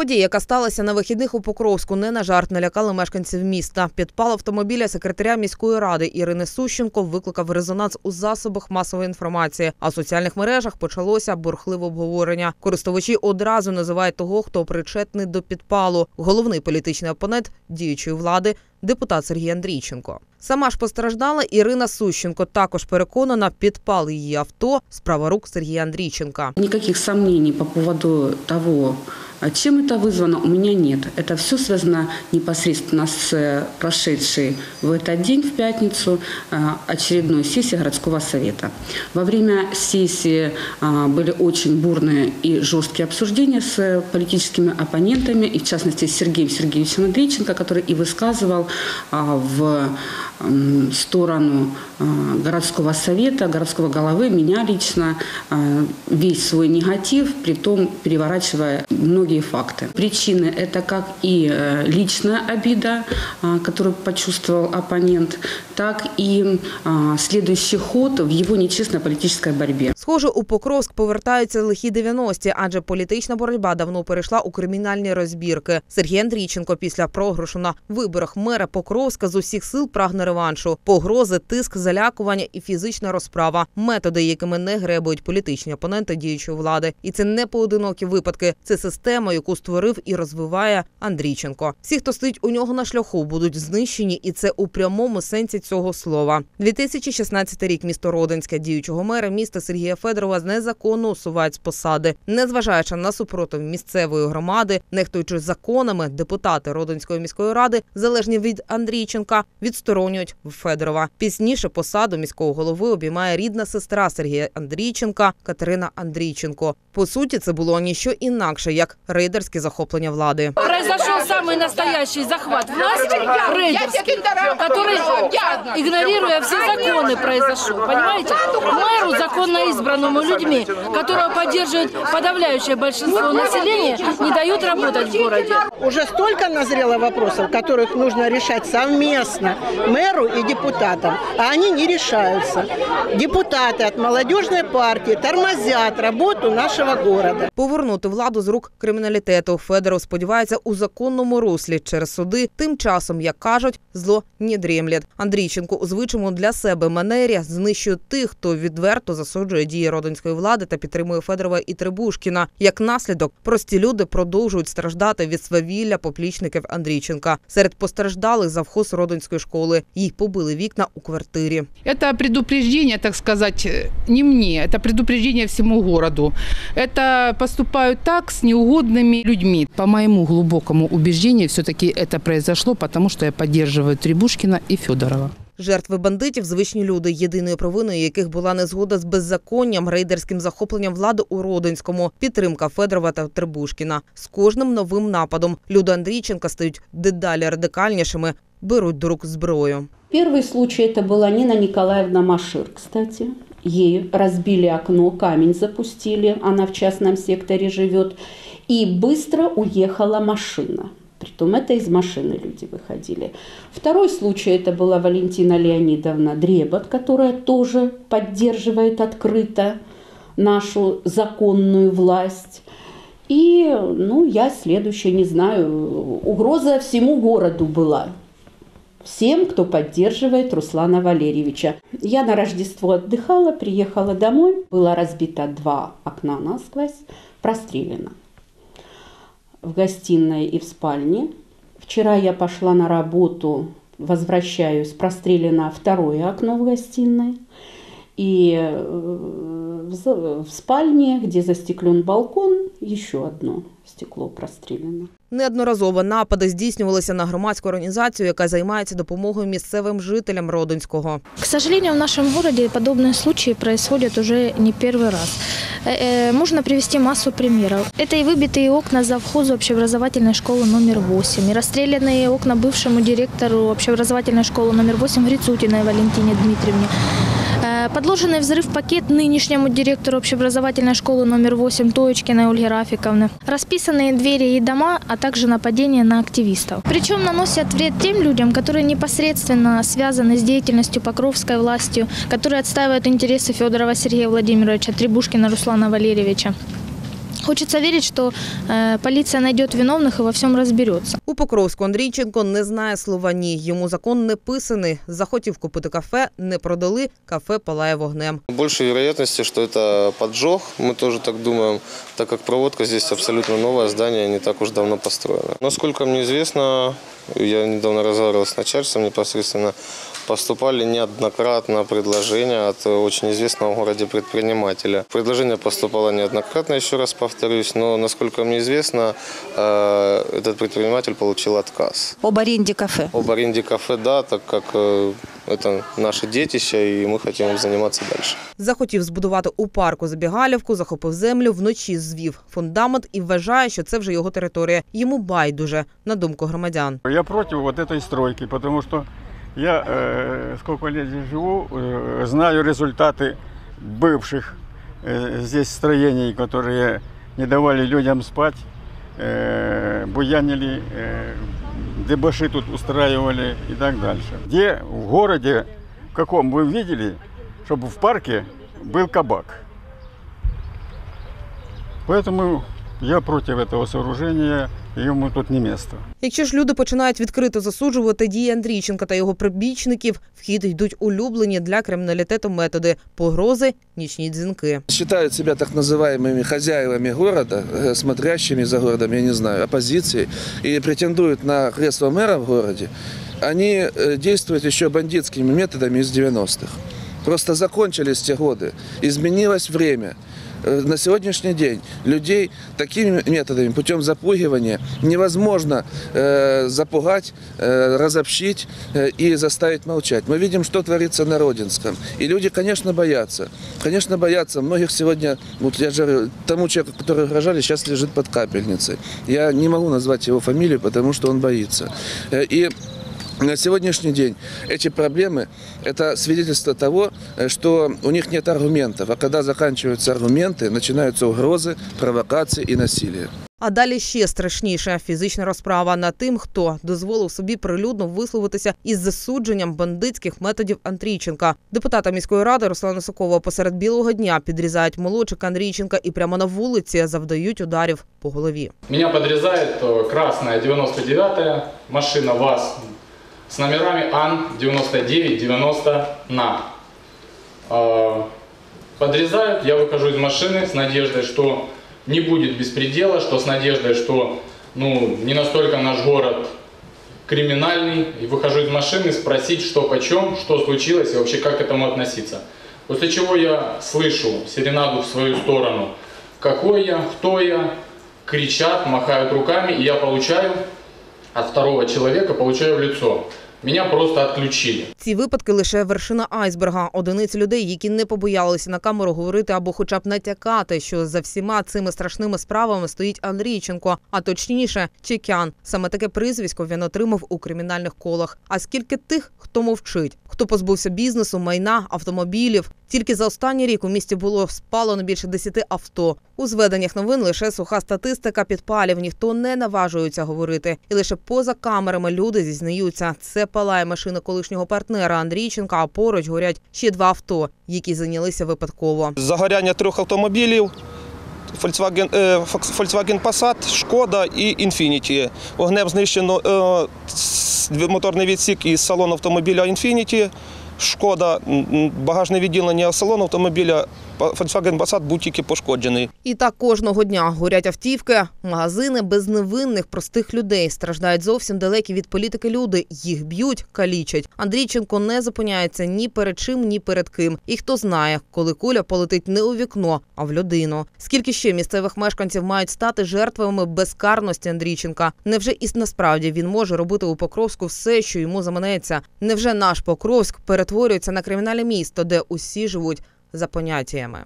Подія, яка сталася на вихідних у Покровську, не на жарт налякали мешканців міста. Підпал автомобіля секретаря міської ради Ірини Сущенко викликав резонанс у засобах масової інформації. А в соціальних мережах почалося бурхливе обговорення. Користувачі одразу називають того, хто причетний до підпалу. Головний політичний опонент діючої влади депутат Сергій Андрійченко. Сама ж постраждала Ірина Сущенко. Також переконана, підпал її авто справа рук Сергія Андрійченка. Никаких сомнений по поводу того, а чем это вызвано, у меня нет. Это все связано непосредственно с э, прошедшей в этот день, в пятницу, э, очередной сессии городского совета. Во время сессии а, были очень бурные и жесткие обсуждения с политическими оппонентами, и в частности с Сергеем Сергеевичем Андрейченко, который и высказывал а, в сторону а, городского совета, городского головы, меня лично, весь свой негатив, при том переворачивая многие факты. Причины – это как и э, личная обида, а, которую почувствовал оппонент, так и а, следующий ход в его нечестной политической борьбе. Схоже, у Покровськ повертаються лихі 90-ті, адже політична боротьба давно перейшла у кримінальні розбірки. Сергій Андрійченко після програшу на виборах мера Покровська з усіх сил прагне реваншу, погрози, тиск, залякування і фізична розправа методи, якими не гребують політичні опоненти діючої влади. І це не поодинокі випадки. Це система, яку створив і розвиває Андрійченко. Всі, хто стоїть у нього на шляху, будуть знищені, і це у прямому сенсі цього слова. 2016 рік місто Родинське діючого мера міста Сергія Федорова незаконно усувають з посади, незважаючи на супротив місцевої громади, нехтуючи законами, депутати Родинської міської ради, залежні від Андрійченка, відсторонюють Федорова. Пізніше посаду міського голови обіймає рідна сестра Сергія Андрійченка Катерина Андрійченко. По суті, це було ніщо інакше, як рейдерське захоплення влади. Произошел самый настоящий захват власти, рейдерский, который, игнорируя все законы, произошел. Понимаете? Мэру, законно избранному людьми, которого поддерживает подавляющее большинство населения, не дают работать в городе. Уже столько назрело вопросов, которых нужно решать совместно мэру и депутатам, а они не решаются. Депутаты от молодежной партии тормозят работу нашего города. Повернути владу з рук криміналітету Федоров сподівається у законному руслі через суди. Тим часом, як кажуть, зло не дрімлять. Андрійченко у звичному для себе манері знищує тих, хто відверто засуджує дії родинської влади та підтримує Федорова і Трибушкіна. Як наслідок, прості люди продовжують страждати від свавілля поплічників Андрійченка. Серед постраждалих завхоз родинської школи. Їй побили вікна у квартирі. Это предупреждение, так сказать, не мне, это предупреждение всему городу. Это поступают так с неугодными людьми. По моему глубокому убеждению, все-таки это произошло, потому что я поддерживаю Требушкина и Федорова. Жертви бандитів звичні люди, єдиною провиною яких була незгода з беззаконням, рейдерським захопленням влади у Родинському, підтримка Федорова та Требушкіна. З кожним новим нападом люди Андрійченка стають дедалі радикальнішими, беруть до рук зброю. Первый случай это была Нина Николаевна Машир, кстати. Ей разбили окно, камень запустили, она в частном секторе живет. И быстро уехала машина. Притом это из машины люди выходили. Второй случай это была Валентина Леонидовна Дребот, которая тоже поддерживает открыто нашу законную власть. И, ну, я следующая, не знаю, угроза всему городу была всем, кто поддерживает Руслана Валерьевича. Я на Рождество отдыхала, приехала домой, было разбито два окна насквозь, прострелено в гостиной и в спальне. Вчера я пошла на работу, возвращаюсь, прострелено второе окно в гостиной. И э, в спальне, где застеклен балкон, еще одно стекло прострелено. Неодноразово напади здійснювалися на громадську організацію, яка займається допомогою місцевим жителям Родинського. К сожалению, в нашем городе подобные случаи происходят уже не первый раз. Э, э, Можно привести массу примеров. Это и выбитые окна завхозу общеобразовательной школы номер 8, и расстрелянные окна бывшему директору общеобразовательной школы номер 8 Грицутиной Валентине Дмитриевне. Э, Подложенный взрыв пакет нынешнему директору общеобразовательной школы номер 8 Тоечкиной Ольге Рафиковны. Расписанные двери и дома, а также нападение на активистов. Причем наносят вред тем людям, которые непосредственно связаны с деятельностью Покровской властью, которые отстаивают интересы Федорова Сергея Владимировича, Требушкина Руслана Валерьевича. Хочется верить, что э, полиция найдет виновных и во всем разберется. У Покровську Андрійченко не знає слова ні. Йому закон не писаний. Захотів купити кафе, не продали. Кафе палає вогнем. Больше вероятности, что это поджог, мы тоже так думаем, так как проводка здесь абсолютно новое здание, не так уж давно построено. Насколько мне известно, я недавно разговаривал с начальством непосредственно, поступали неоднократно предложения от очень известного в городе предпринимателя. Предложение поступало неоднократно, еще раз повторюсь, но, насколько мне известно, э, этот предприниматель получил отказ. об аренде кафе. Об аренде кафе, да, так как э, это наше детище, и мы хотим им заниматься дальше. Захотів збудувати у парку забігалівку, захопив землю, вночі звів фундамент і вважає, що це вже його територія. Йому байдуже, на думку громадян. Я против вот этой стройки, потому что я э, сколько лет здесь живу, э, знаю результаты бывших э, здесь строений, которые не давали людям спать, э, буянили, э, дебаши тут устраивали и так дальше. Где в городе, в каком вы видели, чтобы в парке был кабак? Поэтому я против этого сооружения, ему тут не место. Якщо ж люди починають відкрито засуджувати дії Андрійченка та його прибічників, в хід йдуть улюблені для криміналітету методи погрози, нічні дзвінки. считают себя так называемыми хозяевами города, э, смотрящими за городом, я не знаю, оппозицией, и претендуют на кресло мэра в городе, они э, действуют еще бандитскими методами из 90-х. Просто закончились те годы, изменилось время. Э, На сегодняшний день людей такими методами, путем запугивания, невозможно э, запугать, э, разобщить э, и заставить молчать. Мы видим, что творится на Родинском. И люди, конечно, боятся. Конечно, боятся. Многих сегодня, вот я же говорю, тому человеку, который угрожали, сейчас лежит под капельницей. Я не могу назвать его фамилию, потому что он боится. Э, И на сегодняшний день эти проблемы – это свидетельство того, э, что у них нет аргументов. А когда заканчиваются аргументы, начинаются угрозы, провокации и насилие. А далі ще страшніше фізична розправа над тим, хто дозволив собі прилюдно висловитися із засудженням бандитських методів Андрійченка. Депутата міської ради Руслана Сокова посеред білого дня підрізають молодчика Андрійченка і прямо на вулиці завдають ударів по голові. Меня подрезает э, красная 99-я машина ВАЗ с номерами АН 9990 на. Э, Подрезают, я выхожу из машины с надеждой, что не будет беспредела, что с надеждой, что ну, не настолько наш город криминальный. И выхожу из машины спросить, что почем, что случилось и вообще как к этому относиться. После чего я слышу серенаду в свою сторону. Какой я, кто я, кричат, махают руками, и я получаю от второго человека, получаю в лицо. Меня просто отключили. Ці випадки лише вершина айсберга. Одиниці людей, які не побоялися на камеру говорити або хоча б натякати, що за всіма цими страшними справами стоїть Андрійченко, а точніше Чекян. Саме таке прізвисько він отримав у кримінальних колах. А скільки тих, хто мовчить, хто позбувся бізнесу, майна, автомобілів. Тільки за останній рік у місті було спалено більше 10 авто. У зведеннях новин лише суха статистика підпалів. Ніхто не наважується говорити. І лише поза камерами люди зізнаються. Це палає машина колишнього партнера Андрійченка, а поруч горять ще два авто, які зайнялися випадково. Загоряння трьох автомобілів. Volkswagen, е, Passat, Шкода і Infiniti. Вогнем знищено е, моторний відсік із салону автомобіля Infiniti, Шкода, багажне відділення салону автомобіля Volkswagen Passat тільки пошкоджений. І так кожного дня горять автівки, магазини без невинних простих людей. Страждають зовсім далекі від політики люди. Їх б'ють, калічать. Андрійченко не зупиняється ні перед чим, ні перед ким. І хто знає, коли куля полетить не у вікно, а в людину. Скільки ще місцевих мешканців мають стати жертвами безкарності Андрійченка? Невже і насправді він може робити у Покровську все, що йому заманеться? Невже наш Покровськ перетворюється на кримінальне місто, де усі живуть за поняттями?